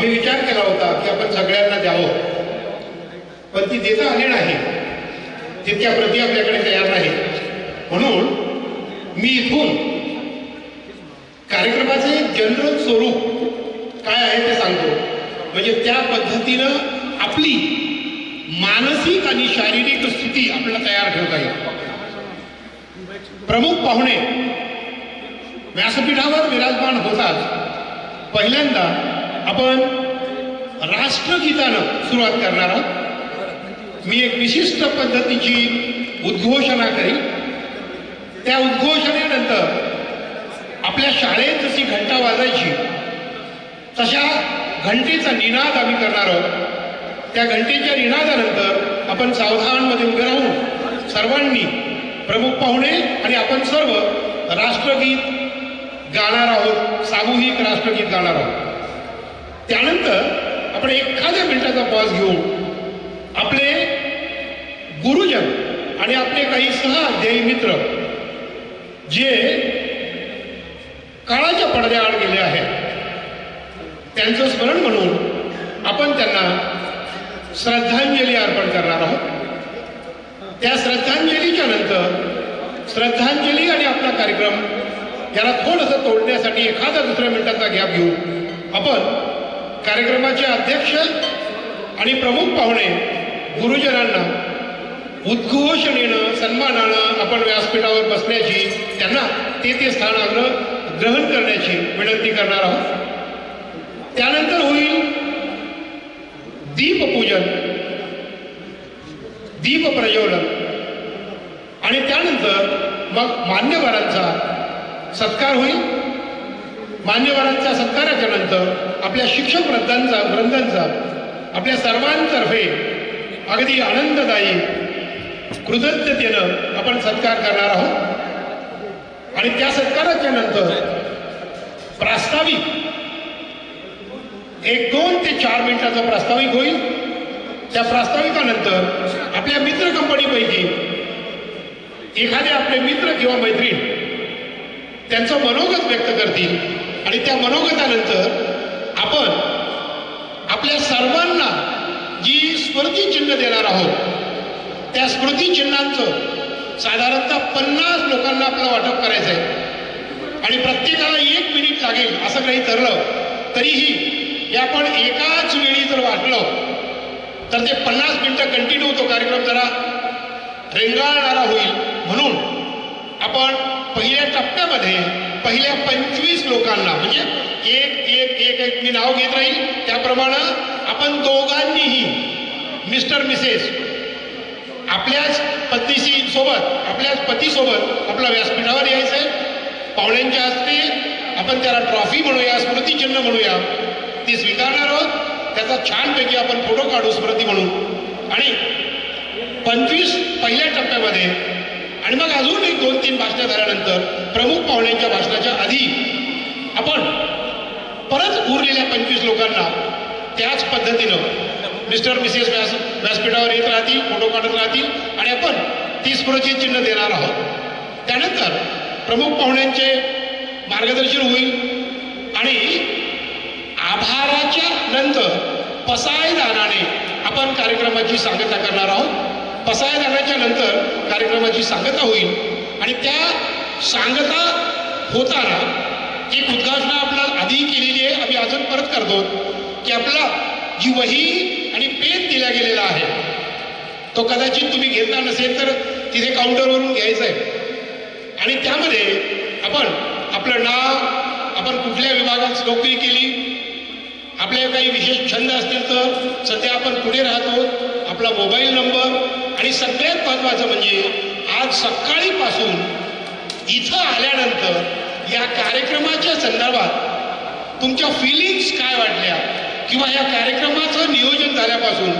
आम्ही विचार केला होता की आपण सगळ्यांना द्यावं. पण ती देता आली नाही. तितक्या प्रती आपल्याकडे तयार नाही. म्हणून मी इथून कार्यक्रमाचे जनरल स्वरूप काय आहे ते सांगतो. म्हणजे त्या पद्धतीनं आपली मानसिक आणि शारीरिक स्थिती आपल्याला तयार ठेवता येईल. प्रमुख पाहुणे व्यासपीठावर विराजमान होतात. पहिल्यांदा आपण राष्ट्रगीतानं सुरुवात करणार आहोत. मी एक विशिष्ट पद्धतीची उद्घोषणा करीन. त्या उद्घोषणेनंतर आपल्या शाळेत जशी घंटा वाजायची तशा घंटेचा निनाद आम्ही करणार आहोत. त्या घंटेच्या निनादानंतर आपण सावधानमध्ये उभे राहून सर्वांनी प्रमुख पाहुणे आणि आपण सर्व राष्ट्रगीत गाणार आहोत. सामूहिक राष्ट्रगीत गाणार आहोत. त्यानंतर आपण एखाद्या मिनिटाचा पॉज घेऊन आपले गुरुजन आणि आपले काही सहअध्यायी मित्र जे काळाच्या पडद्याआड गेले आहेत त्यांचं स्मरण म्हणून आपण त्यांना श्रद्धांजली अर्पण करणार आहोत. त्या श्रद्धांजलीच्या नंतर श्रद्धांजली आणि आपला कार्यक्रम याला थोडंसं तोडण्यासाठी एखादा दुसऱ्या मिनिटाचा गॅप घेऊन आपण कार्यक्रमाचे अध्यक्ष आणि प्रमुख पाहुणे गुरुजनांना उद्घोषणेनं सन्मानानं आपण व्यासपीठावर बसण्याची त्यांना ते ते स्थान आग्रह ग्रहण करण्याची विनंती करणार आहोत. त्यानंतर होईल दीपपूजन दीप प्रज्वलन. आणि त्यानंतर मग मान्यवरांचा सत्कार होईल. मान्यवरांच्या सत्काराच्या नंतर आपल्या शिक्षक वृद्धांचा वृंदांचा आपल्या सर्वांतर्फे अगदी आनंददायी कृतज्ञतेनं आपण सत्कार करणार आहोत. आणि त्या सत्काराच्या नंतर प्रास्ताविक एक दोन ते चार मिनिटाचं प्रास्ताविक होईल. त्या प्रास्ताविकानंतर आपल्या मित्र कंपनीपैकी एखादे आपले मित्र किंवा मैत्रीण त्यांचं मनोगत व्यक्त करतील. आणि त्या मनोगतानंतर आपण आपल्या सर्वांना जी स्मृती चिन्ह देणार आहोत त्या स्मृती चिन्हांचं साधारणतः पन्नास लोकांना आपलं वाटप करायचं आहे आणि प्रत्येकाला एक मिनिट लागेल असं काही ठरलं तरीही हे आपण एकाच वेळी जर वाटलं तर ते पन्नास मिनिटं कंटिन्यू होतो कार्यक्रम जरा रेंगाळणारा होईल. म्हणून आपण पहिल्या टप्प्यामध्ये पहिल्या पंचवीस लोकांना म्हणजे एक एक एक एक मी नाव घेत राहील. त्याप्रमाणे आपण दोघांनीही मिस्टर मिसेस आपल्याच पत्नीशी सोबत आपल्याच पतीसोबत आपल्या व्यासपीठावर यायचं आहे. पाहुण्यांच्या हस्ते आपण त्याला ट्रॉफी म्हणूया स्मृतिचिन्ह म्हणूया. ती स्वीकारणार आहोत. त्याचा छानपैकी आपण फोटो काढू स्मृती म्हणून. आणि पंचवीस पहिल्या टप्प्यामध्ये आणि मग अजून एक दोन तीन भाषणं झाल्यानंतर प्रमुख पाहुण्यांच्या भाषणाच्या आधी आपण परत उरलेल्या पंचवीस लोकांना त्याच पद्धतीनं मिस्टर मिसेस व्यास व्यासपीठावर येत राहतील फोटो काढत राहतील आणि आपण ती स्मृती चिन्ह देणार आहोत. त्यानंतर प्रमुख पाहुण्यांचे मार्गदर्शन होईल आणि आभाराच्या नंतर पसायदानाने आपण कार्यक्रमाची सांगता करणार आहोत. पसायदानाच्या नंतर कार्यक्रमाची सांगता होईल आणि त्या सांगता होताना एक उद्घाटना आपल्याला आधी केलेली आहे आम्ही अजून परत करतो की आपला जी वही आणि पेन दिला गेलेला आहे तो कदाचित तुम्ही घेतला नसेल तर तिथे काउंटरवरून घ्यायचा आहे. आणि त्यामध्ये आपण आपलं नाव आपण कुठल्या विभागात नोकरी केली आपले काही विशेष छंद असतील तर सध्या आपण कुठे राहतो आपला मोबाईल नंबर आणि सगळ्यात महत्त्वाचं म्हणजे आज सकाळीपासून इथं आल्यानंतर या कार्यक्रमाच्या संदर्भात तुमच्या फिलिंग्स काय वाटल्या किंवा या कार्यक्रमाचं नियोजन झाल्यापासून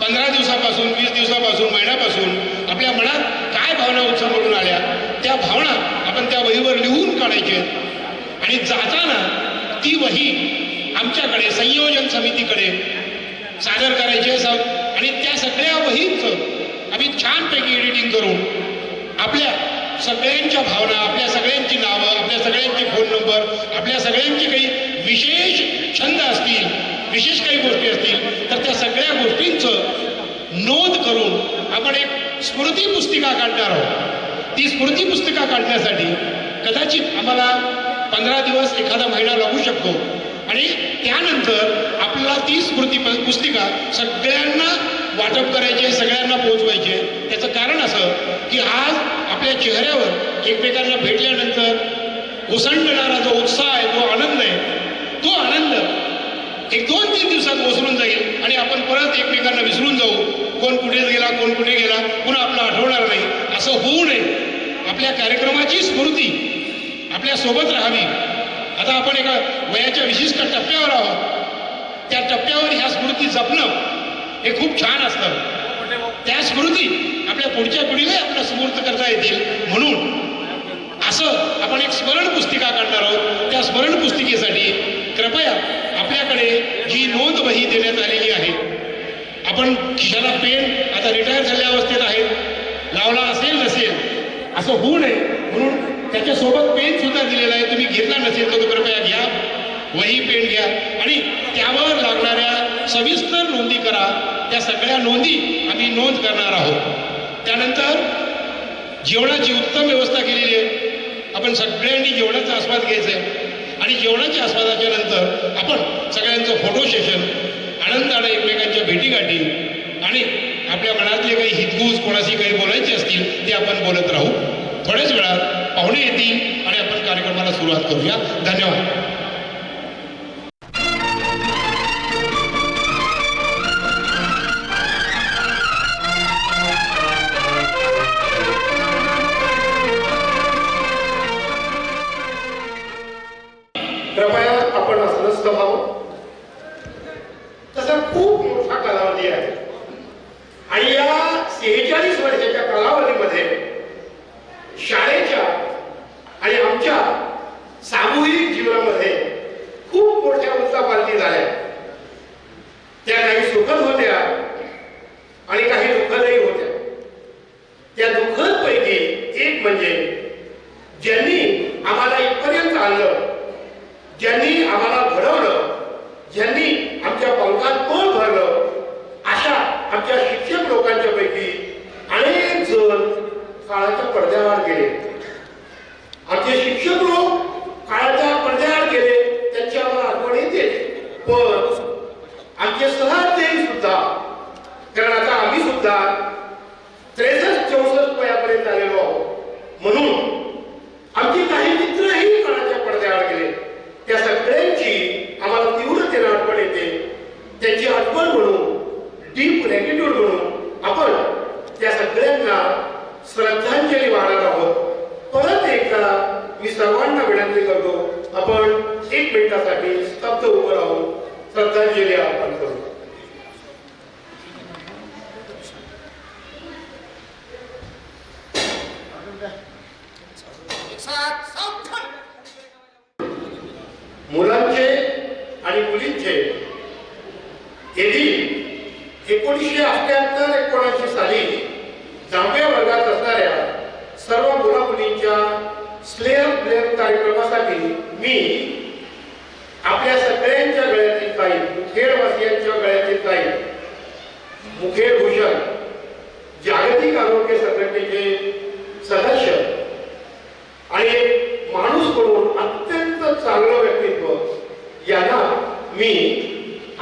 पंधरा दिवसापासून वीस दिवसापासून महिन्यापासून आपल्या मनात काय भावना उत्सव आल्या? त्या भावना आपण त्या वहीवर लिहून काढायचे. आणि जाताना ती वही आमच्याकडे संयोजन समितीकडे सादर करायचे स आणि त्या सगळ्या वहींचं आम्ही छानपैकी एडिटिंग करून आपल्या सगळ्यांच्या भावना आपल्या सगळ्यांची नावं आपल्या सगळ्यांचे फोन नंबर आपल्या सगळ्यांची काही विशेष छंद असतील विशेष काही गोष्टी असतील तर त्या सगळ्या गोष्टींचं नोंद करून आपण एक स्मृती पुस्तिका काढणार आहोत. ती स्मृती पुस्तिका काढण्यासाठी कदाचित आम्हाला पंधरा दिवस एखादा महिना लागू शकतो. आणि त्यानंतर आपल्याला ती स्मृती पुस्तिका सगळ्यांना वाटप करायची सगळ्यांना पोहोचवायची आहे. त्याचं कारण असं की आज आपल्या चेहऱ्यावर एकमेकांना भेटल्यानंतर ओसंडणारा जो उत्साह आहे तो आनंद आहे. तो आनंद एक दोन तीन दिवसात ओसरून जाईल आणि आपण परत एकमेकांना विसरून जाऊ. कोण कुठे गेला कोण कुठे गेला पुन्हा आपलं आठवणार नाही. असं होऊ नये. आपल्या कार्यक्रमाची स्मृती आपल्यासोबत राहावी. आता आपण एका वयाच्या विशिष्ट टप्प्यावर आहोत. त्या टप्प्यावर ह्या स्मृती जपणं हे खूप छान असतं. त्या स्मृती आपल्या पुढच्या पिढीला आपल्या समृद्ध करता येतील म्हणून. असं आपण एक स्मरण पुस्तिका काढणार आहोत. त्या स्मरण पुस्तिकेसाठी कृपया आपल्याकडे जी नोंद वही देण्यात आलेली आहे. आपण खिशाला पेन आता रिटायर झाल्या अवस्थेत आहे लावला असेल नसेल असं होऊ नये. म्हणून त्याच्यासोबत पेन सुद्धा दिलेला आहे. तुम्ही घेतला नसेल तर तो कृपया घ्या. वही पेन घ्या. आणि त्यावर लागणाऱ्या सविस्तर नोंदी करा. त्या सगळ्या नोंदी आम्ही नोंद करणार आहोत. त्यानंतर जेवणाची उत्तम व्यवस्था केलेली आहे. आपण सगळ्यांनी जेवणाचा आस्वाद घ्यायचा आहे. आणि जेवणाच्या आस्वादाच्या नंतर आपण सगळ्यांचं फोटो सेशन आनंदाने एकमेकांच्या भेटीगाठी आणि आपल्या मनातले काही हितगुज कोणाशी काही बोलायचे असतील ते आपण बोलत राहू. थोड्याच वेळात पाहुणे येतील आणि आपण कार्यक्रमाला सुरुवात करूया. धन्यवाद. पण आमचे सहअध्यायी सुद्धा कारण आता आम्ही सुद्धा त्रेसष्ट चौसष्ट वयापर्यंत आलेलो आहोत. म्हणून आमची काही मित्रही काळाच्या पडद्यावर गेले. त्या सगळ्यांची आम्हाला तीव्रतेने आठवण येते. त्यांची आठवण म्हणून डीप ग्रॅटिट्यूड म्हणून आपण त्या सगळ्यांना श्रद्धांजली वाहणार आहोत. परत एकदा मी सर्वांना विनंती करतो आपण एक मिनिटासाठी स्तब्ध उभं राहून श्रद्धांजली अर्पण करू. मुलांचे आणि मुलींचे एकोणीसशे अठ्याहत्तर एकोणऐंशी साली कार्यक्रमासाठी मी आपल्या सगळ्यांच्या गळ्यातील काही मुखेडवासियांच्या गळ्यातील काही मुखेड भूषण जागतिक आरोग्य संघटनेचे सदस्य आणि माणूस म्हणून अत्यंत चांगलं व्यक्तित्व यांना मी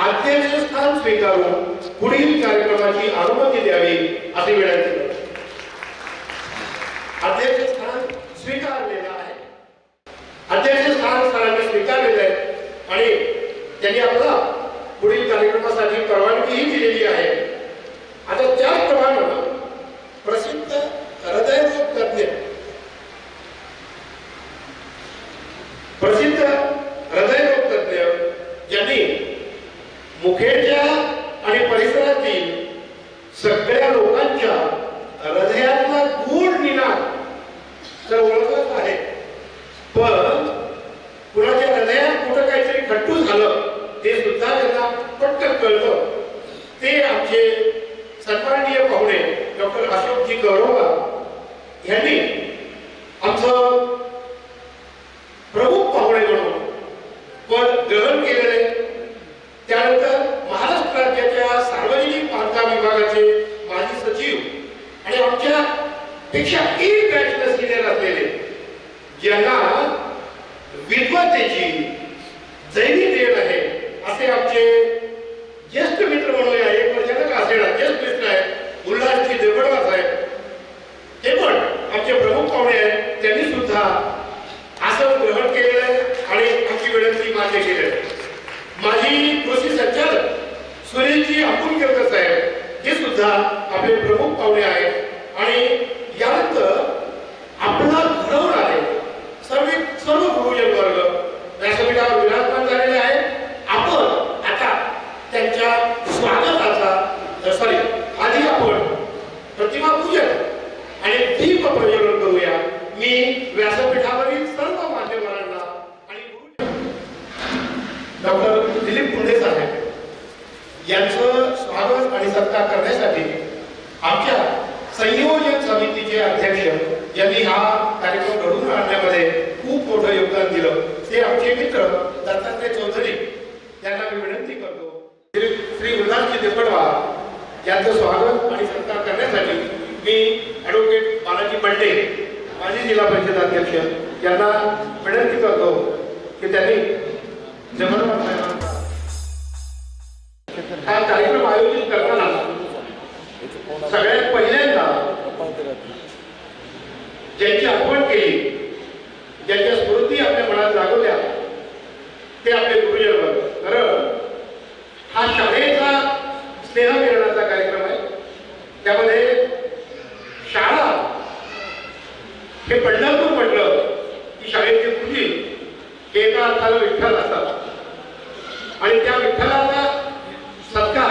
अध्यक्षस्थान स्वीकारून पुढील कार्यक्रमाची अनुमती द्यावी अशी विनंती करतो अध्यक्षस्थान स्वीकारलेलं आहे अध्यक्षस्थान सरांनी स्वीकारलेलं आहे आणि त्यांनी आपला पुढील कार्यक्रमासाठी परवानगीही दिलेली आहे. आता त्याचप्रमाणे प्रसिद्ध हृदयरोग तज्ञ प्रसिद्ध हृदयरोग तज्ञ ज्यांनी मुखेडच्या आणि परिसरातील सगळ्या लोकांच्या हृदयातला गूढ निनाद तर ओळखत आहे पण कुणाच्या हृदयात कुठं काहीतरी खट्टू झालं ते सुद्धा त्यांना पटकन कळतं ते आमचे सन्माननीय पाहुणे डॉक्टर अशोकजी गौरवा यांनी आमचं प्रमुख पाहुणे म्हणून पद ग्रहण केलेले त्यानंतर ज्यांना विद्वतेची जैनी देण आहे असे आमचे ज्येष्ठ मित्र म्हणूया एक वर्षाला का असेल ज्येष्ठ मित्र आहे उल्हासजी देवडवास आहेत ते पण आमचे प्रमुख पाहुणे आहेत त्यांनी सुद्धा आसन ग्रहण केलेलं आहे आणि आमची विनंती मान्य केले माजी कृषी संचालक सुनीलजी आपुलकेरकर साहेब हे सुद्धा आपले प्रमुख पाहुणे आहेत. आणि यानंतर आपला घडवून आले सर्व सर्व गुरुजन वर्ग व्यासपीठावर विराजमान झालेले आहेत. आपण आता त्यांच्या स्वागताचा सॉरी आधी आपण प्रतिमा पूजन आणि दीप प्रज्वलन करूया. मी व्यासपीठ सर्व मान्यवरांना आणि गुरु डॉक्टर दिलीप कुंडे साहेब यांचं स्वागत आणि सत्कार करण्यासाठी आमच्या संयोजन समितीचे अध्यक्ष यांनी हा कार्यक्रम घडवून आणण्यामध्ये खूप मोठं योगदान दिलं. ते आमचे मित्र दत्तात्रय चौधरी यांना मी विनंती करतो. श्री श्री उल्हासजी देपडवा यांचं स्वागत आणि सत्कार करण्यासाठी मी ॲडव्होकेट बालाजी बंडे माजी जिल्हा परिषद अध्यक्ष यांना विनंती करतो की त्यांनी जमनवार साहेबांचा हा कार्यक्रम आयोजित करताना सगळ्यात पहिल्यांदा ज्यांची आठवण केली ज्यांच्या स्मृती आपल्या मनात जागवल्या ते आपले गुरुजन वर्ग कारण हा शाळेचा स्नेहमिलनाचा कार्यक्रम आहे त्यामध्ये शाळा हे पंढरपूर म्हटलं की शाळेचे गुरुजी हे एका अर्थानं विठ्ठल असतात आणि त्या विठ्ठलाचा सत्कार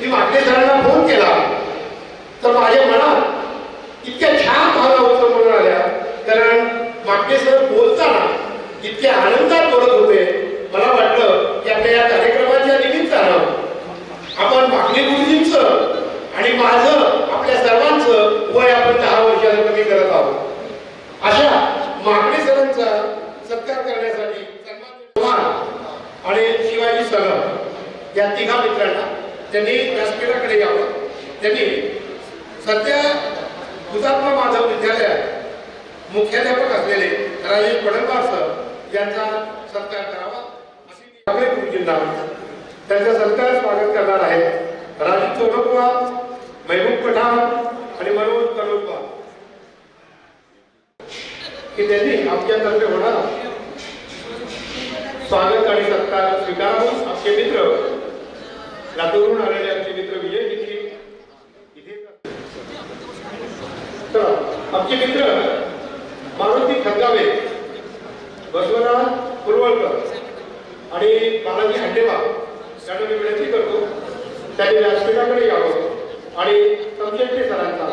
मी मागणे सरांना फोन केला. तर माझ्या मनात इतक्या छान भावना उचलून आल्या कारण मागणे सर बोलताना इतक्या आनंदात बोलत होते मला वाटलं की आपल्या या कार्यक्रमाच्या निमित्तानं आपण मागणी गुरुजींचं आणि माझं आपल्या सर्वांचं वय आपण दहा वर्षाला कमी करत आहोत अशा मागणी सरांचा सत्कार करण्यासाठी सन्मान चव्हाण आणि शिवाजी सगळ या तिघा मित्रांना त्यांनी व्यासपीठाकडे यावं त्यांनी सध्या हुतात्मा माधव विद्यालयात मुख्याध्यापक असलेले राजेश पडणकर सर यांचा सत्कार करावा अशी मी आपल्या गुरुजींना त्यांचा सत्कार स्वागत करणार आहे राजू चोरकवा महबूब पठाण आणि मनोज कनोजवा की त्यांनी आमच्यातर्फे होणारा स्वागत आणि सत्कार स्वीकारावं आमचे मित्र लातूरून आलेले आमचे मित्र विजय इथे तर आमचे मित्र मारुती खंगावे बसवराज कुरवळकर आणि बालाजी हंडेवा यांना मी विनंती करतो त्यांनी व्यासपीठाकडे यावं आणि संशयटे सरांचा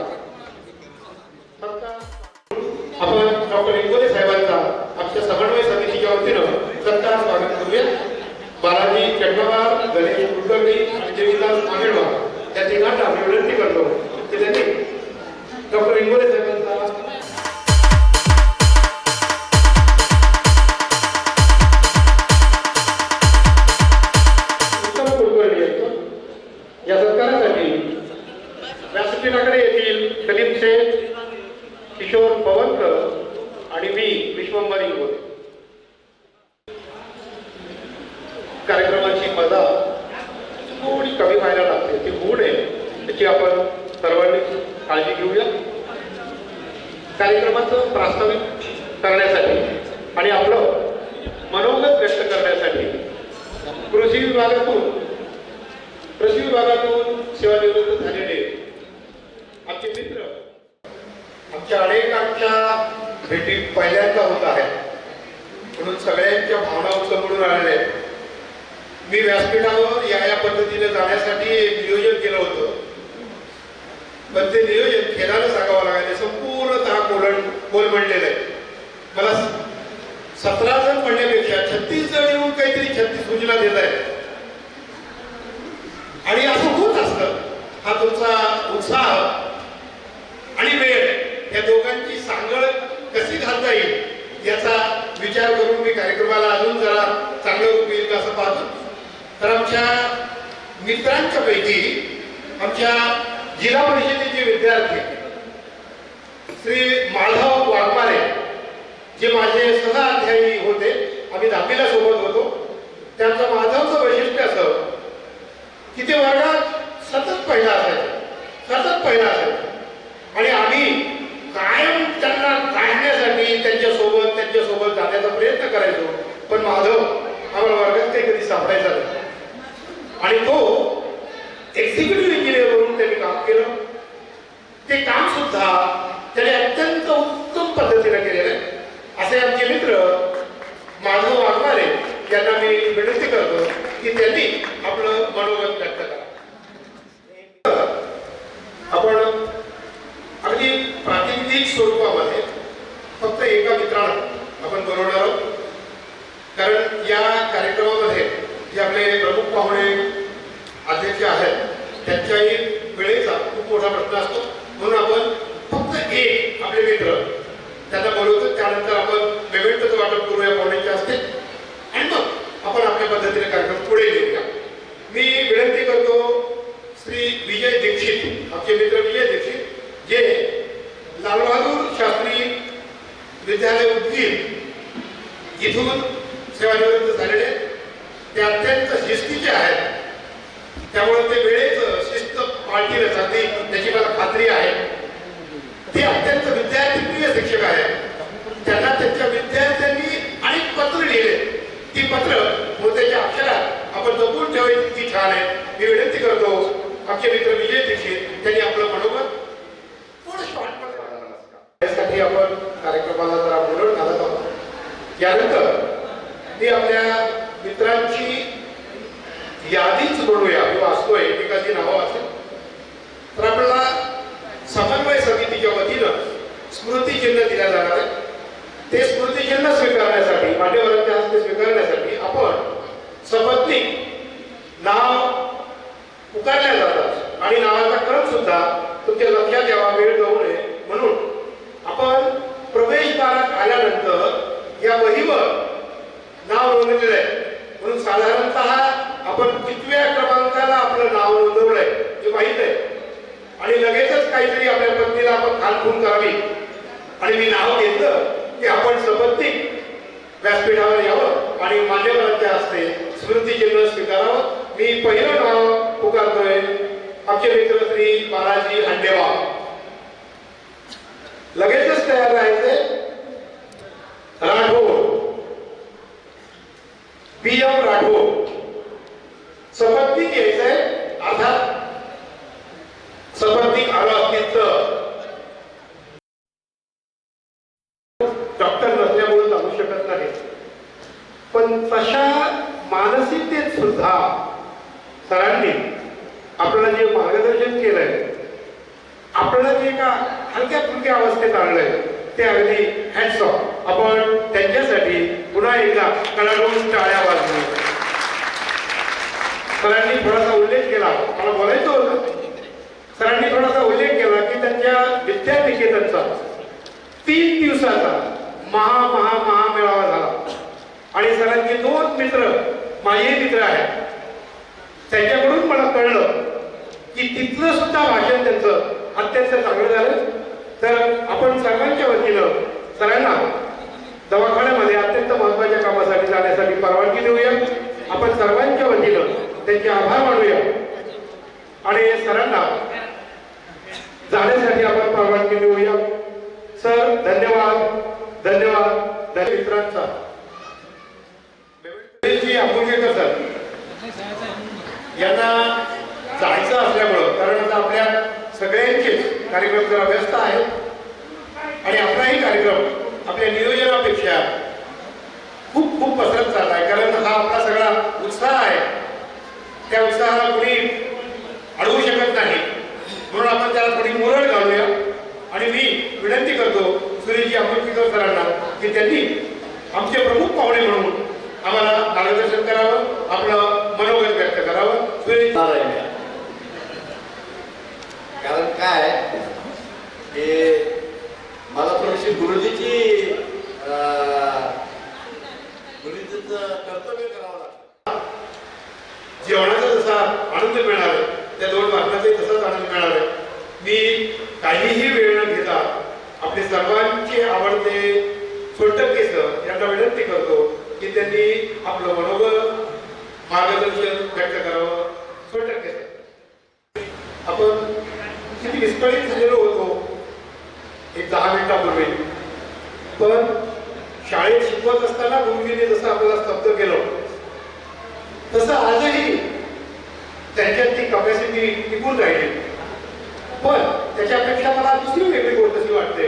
आपण डॉक्टर इंगोले साहेबांचा आमच्या समन्वय समितीच्या वतीनं सत्कार स्वागत करूया बालाजी चटवार गणेश कुलकर्णी आणि देवीदास आंबेडकर या तिघांना मी विनंती करतो की त्यांनी डॉक्टर इंगोले साहेबांचा या सत्कारासाठी व्यासपीठाकडे येथील सलीम किशोर पवनकर आणि मी विश्वंभर इंगोले कार्यक्रमाची मजा थोडी कमी व्हायला लागते. ती गुण आहे. त्याची आपण सर्वांनी काळजी घेऊया. कार्यक्रमाचं प्रास्ताविक करण्यासाठी आणि आपलं मनोगत व्यक्त करण्यासाठी कृषी विभागातून कृषी विभागातून सेवानिवृत्त झालेले आमचे मित्र आमच्या अनेकांच्या भेटी पहिल्यांदा होत आहेत. म्हणून सगळ्यांच्या भावना उचलून राहिल्या आहेत. मी व्यासपीठावर या या पद्धतीने जाण्यासाठी एक नियोजन केलं होतं. पण ते नियोजन खेळायला सांगावं लागायचं. संपूर्णतः कोलण कोल म्हणलेलं आहे. मला सतरा जण म्हणण्यापेक्षा छत्तीस जण येऊन काहीतरी छत्तीस सूचना देत आहेत. आणि असं होत असतं. हा तुमचा उत्साह आणि वेळ या दोघांची सांगड कशी घालता येईल याचा विचार करून मी कार्यक्रमाला अजून जरा चांगलं रूप येईल असं पाहतो. तर आमच्या मित्रांच्या पैकी आमच्या जिल्हा परिषदेचे विद्यार्थी श्री माधव वाघमारे जे माझे सहअध्यायी होते आम्ही दहावीला सोबत होतो. त्यांचं माधवचं वैशिष्ट्य असं की ते वर्गात सतत पहिला असायचं सतत पहिला असायचं. आणि आम्ही कायम त्यांना काढण्यासाठी त्यांच्यासोबत त्यांच्यासोबत जाण्याचा प्रयत्न करायचो. पण माधव आम्हाला वर्गात काही कधी सापडायचा नाही. आणि तो एक्झिक्युटिव्ह इंजिनियर म्हणून त्यांनी काम केलं. ते काम सुद्धा त्याने अत्यंत उत्तम पद्धतीने केलेलं आहे. असे आमचे मित्र माधव वाघमारे यांना मी विनंती करतो की त्यांनी आपलं मनोगत व्यक्त करा. आपण अगदी प्रातिनिधिक स्वरूपामध्ये फक्त एका मित्रानं आपण बनवणार आहोत. कारण या कार्यक्रमामध्ये जे आपले प्रमुख पाहुणे अध्यक्ष आहेत. त्यांच्याही वेळेचा खूप मोठा प्रश्न असतो. म्हणून आपण फक्त एक आपले मित्र त्यांना बोलवतो. त्यानंतर आपण पेमेंटचं वाटप करूया पाहुण्यांच्या असते आणि मग आपण आपल्या पद्धतीने कार्यक्रम पुढे नेऊया. मी विनंती करतो श्री विजय दीक्षित आमचे मित्र विजय दीक्षित जे लालबहादूर शास्त्री विद्यालय उद्गीर इथून सेवानिवृत्त झालेले ते अत्यंत शिस्तीचे आहेत. त्यामुळे ते वेळेचं शिस्त पाळतील अगदी त्याची मला खात्री आहे. ते अत्यंत विद्यार्थीप्रिय शिक्षक आहेत. त्यांना त्यांच्या विद्यार्थ्यांनी अनेक पत्र लिहिले. ती पत्र मोत्याच्या अक्षरात आपण जपून ठेवायची ती छान आहे. मी विनंती करतो आमचे मित्र विजय दीक्षित त्यांनी आपलं मनोगत यासाठी आपण कार्यक्रमाला जरा बोलून घालत आहोत. यानंतर मी आपल्या मित्रांची यादीच बनवूया मी वाचतोय एकाची नावं असेल. तर आपल्याला समन्वय समितीच्या वतीनं स्मृतिचिन्ह दिल्या जाणार आहे ते स्मृतिचिन्ह स्वीकारण्यासाठी मान्यवरांच्या हस्ते स्वीकारण्यासाठी आपण सपत्नीक नाव पुकारल्या जातात. आणि नावाचा क्रम सुद्धा तुमच्या लक्षात यावा वेळ जाऊ नये. म्हणून आपण प्रवेशद्वारात आल्यानंतर या वहीवर नाव नोंदलेलं आहे. म्हणून साधारणतः आपण कितव्या क्रमांकाला आपलं नाव नोंदवलंय. हे माहीत आहे. आणि लगेचच काहीतरी आपल्या पत्नीला आपण खालखून करावी. आणि मी नाव घेतलं की आपण संपत्ती व्यासपीठावर यावं आणि मान्यवरांच्या हस्ते स्मृतिचिन्ह स्वीकारावं. मी पहिलं नाव पुकारतोय. आमचे मित्र श्री बालाजी हंडेवा लगेचच तयार राहायचे राठोड. P M Rathod. सबंधित घ्यायचंय अर्थात सबंधित आलं असतील तर डॉक्टर नसल्यामुळे जाऊ शकत नाही. पण तशा मानसिकतेत सुद्धा सरांनी आपल्याला जे मार्गदर्शन केलंय आपल्याला जे का हलक्या फुलक्या अवस्थेत आणलंय ते अगदी हॅट्स ऑफ आपण त्यांच्यासाठी पुन्हा एकदा कलाडून टाळ्या वाजवू. सरांनी थोडासा उल्लेख केला. मला बोलायचं होतं. सरांनी थोडासा उल्लेख केला की त्यांच्या विद्यानिकेतनचा तीन दिवसाचा महा महा महा मेळावा झाला. आणि सरांचे दोन मित्र माझे मित्र आहेत. त्यांच्याकडून मला कळलं की तिथलं सुद्धा भाषण त्यांचं अत्यंत चांगलं झालं. तर आपण सर्वांच्या वतीनं सरांना दवाखान्यामध्ये अत्यंत महत्त्वाच्या कामासाठी जाण्यासाठी परवानगी देऊया. आपण सर्वांनी त्यांचे आभार मानूया आणि सरांना जाण्यासाठी आपण परवानगी देऊया सर धन्यवाद. धन्यवाद. धन्य मित्रांचा. जी सर. यांना जायचं असल्यामुळं कारण आता आपल्या सगळ्यांचेच कार्यक्रम जरा व्यस्त आहेत. आणि आपलाही कार्यक्रम आपल्या नियोजनापेक्षा खूप खूप पसरत चालला आहे. कारण हा आपला सगळा उत्साह आहे. त्या उत्साहाला कोणी अडवू शकत नाही. म्हणून आपण त्याला थोडी मुरड घालूया. आणि मी विनंती करतो सुरेशजी आंबेडकर सरांना की त्यांनी आमचे प्रमुख पाहुणे म्हणून आम्हाला मार्गदर्शन करावं आपलं मनोगत व्यक्त करावं. सुरेश कारण काय हे मला थोडीशी गुरुजीची अं, गुरुजीचं कर्तव्य करावं लागतं जेवणाचा जसा आनंद मिळणार आहे त्या दोन भाकराचाही तसाच आनंद मिळणार आहे मी काहीही वेळ न घेता आपले सर्वांचे आवडते सोटकेस यांना विनंती करतो की त्यांनी आपलं मनोबल मार्गदर्शन व्यक्त करावं सोटकेस आपण किती विस्कळीत झालेलो होतो एक दहा मिनिटापूर्वी पण शाळेत शिकवत असताना गुरुजीने जसं आपल्याला स्तब्ध केलं तसं आजही त्यांच्यात ती कपॅसिटी टिकून राहिली पण त्याच्यापेक्षा मला दुसरी वेगळी गोष्ट अशी वाटते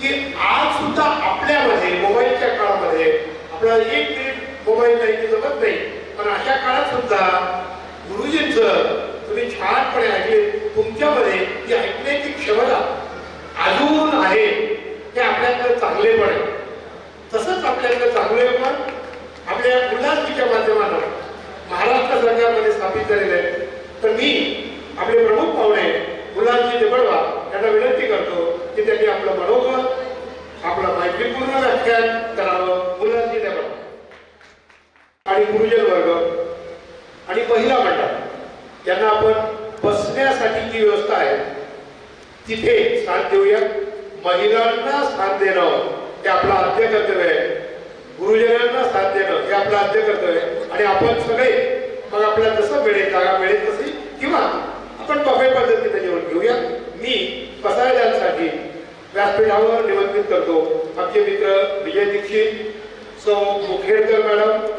की आज सुद्धा आपल्यामध्ये मोबाईलच्या काळामध्ये आपल्याला एक मिनिट मोबाईल नाही जमत नाही. पण अशा काळात सुद्धा गुरुजींचं तुम्ही छानपणे ऐकले तुमच्यामध्ये ती ऐकण्याची क्षमता अजून आहे. ते आपल्याकडे चांगले पण आहे. तसंच आपल्याकडे चांगले पण आपल्या उल्हासजीच्या माध्यमातून महाराष्ट्र सरकारमध्ये स्थापित झालेलं आहे. तर मी आपले प्रमुख पाहुणे उल्हासजी देबळवा यांना विनंती करतो की त्यांनी आपलं मनोगत आपलं मैत्रीपूर्ण व्याख्यान करावं. उल्हासजी देबळवा. आणि गुरुजन वर्ग आणि महिला मंडळ. यांना आपण बसण्यासाठी जी व्यवस्था आहे तिथे स्थान देऊया. महिलांना स्थान देणं हे आपलं आद्य कर्तव्य आहे. गुरुजनांना साथ देणं हे आपलं आद्य कर्तव्य आहे. आणि आपण सगळे मग आपल्याला जसं मिळेल जागा मिळेल तशी किंवा आपण बफे पद्धतीने जेवण घेऊया. मी पसायदांसाठी व्यासपीठावर निमंत्रित करतो. आमचे मित्र विजय दीक्षित सौ मुखेडकर मॅडम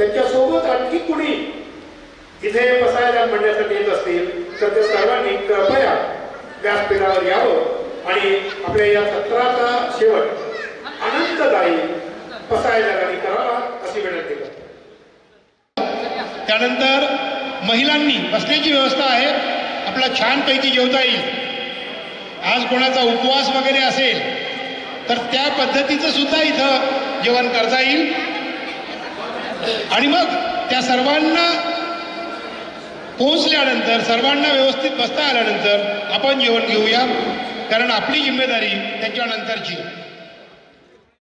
त्यांच्यासोबत आणखी कुणी इथे बसायला म्हणण्यासाठी येत असतील तर ते सर्वांनी कृपया व्यासपीठावर यावं आणि आपल्या या सत्राचा शेवट आनंददायी बसायला करावा अशी विनंती करतो. त्यानंतर महिलांनी बसण्याची व्यवस्था आहे. आपला छानपैकी जेवता येईल. आज कोणाचा उपवास वगैरे असेल तर त्या पद्धतीचं सुद्धा इथं जेवण करता येईल. आणि मग त्या सर्वांना पोहोचल्यानंतर सर्वांना व्यवस्थित बसता आल्यानंतर आपण जेवण घेऊया. कारण आपली जिम्मेदारी त्याच्यानंतरची.